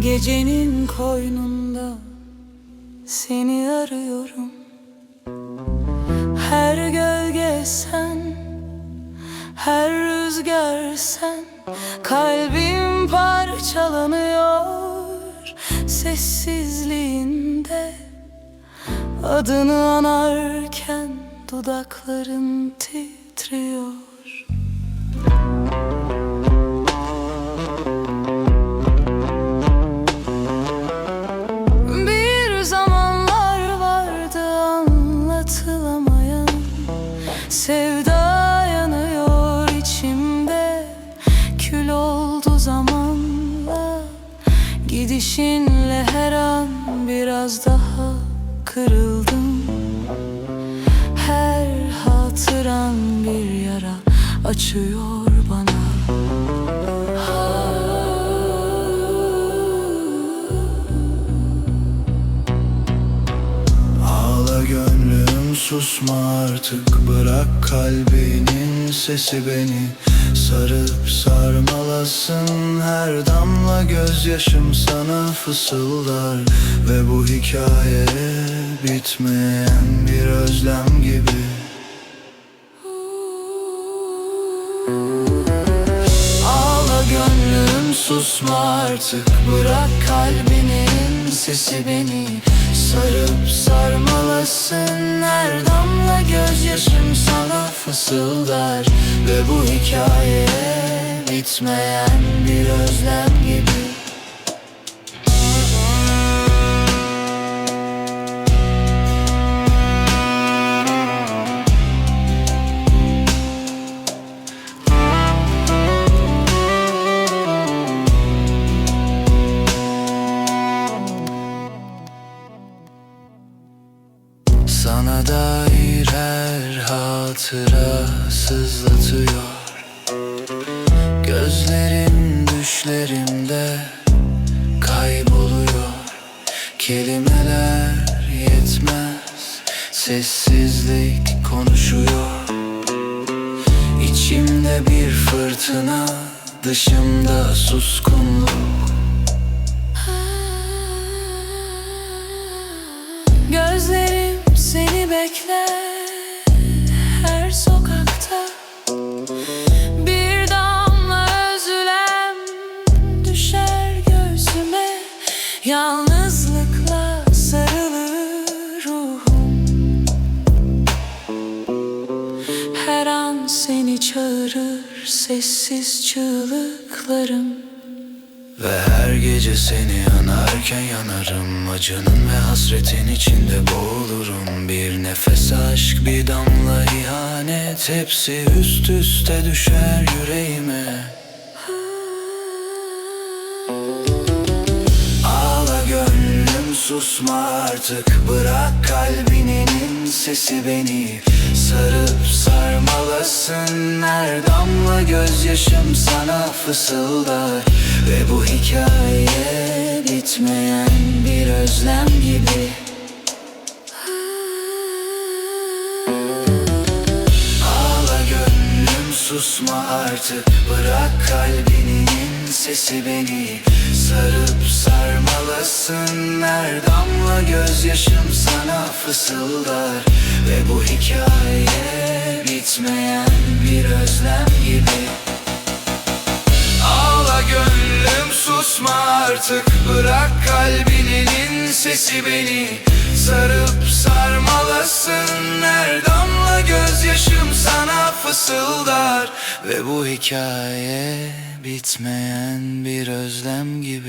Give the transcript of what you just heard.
Gecenin koynunda seni arıyorum. Her gölge sen, her rüzgar sen Kalbim parçalanıyor. Sessizliğinde Adını anarken dudaklarım titriyor Bir zamanlar vardı anlatılamayan Sevda yanıyor içimde. Kül oldu zamanla Gidişinle her an biraz daha kırıldım hatıran bir yara açıyor bana. Ağla gönlüm susma artık. Bırak kalbinin sesi beni. Sarıp sarmalasın Her damla gözyaşım sana fısıldar. Ve bu hikaye bitmeyen bir özlem gibi Ağla gönlüm susma artık. Bırak kalbinin sesi beni. Sarıp sarmalasın Her damla gözyaşım sana fısıldar. Ve bu hikaye bitmeyen bir özlem gibi hatıra sızlatıyor Gözlerim düşlerimde kayboluyor. Kelimeler yetmez Sessizlik konuşuyor. İçimde bir fırtına Dışımda suskunluk Yalnızlıkla sarılır ruhum. Her an seni çağırır sessiz çığlıklarım. Ve her gece seni anarken yanarım. Acının ve hasretin içinde boğulurum. Bir nefes aşk bir damla ihanet. Hepsi üst üste düşer yüreğime susma artık Bırak kalbinin sesi beni. Sarıp sarmalasın Her damla gözyaşım sana fısıldar. Ve bu hikaye bitmeyen bir özlem gibi. Ağla gönlüm susma artık Bırak kalbinin sesi beni Sarıp sarmalasın. Her damla gözyaşım sana fısıldar. Ve bu hikaye bitmeyen bir özlem gibi. Ağla gönlüm susma artık. Bırak kalbinin sesi beni Sarıp sarmalasın. Her damla gözyaşım sana fısıldar Ve bu hikaye bitmeyen bir özlem gibi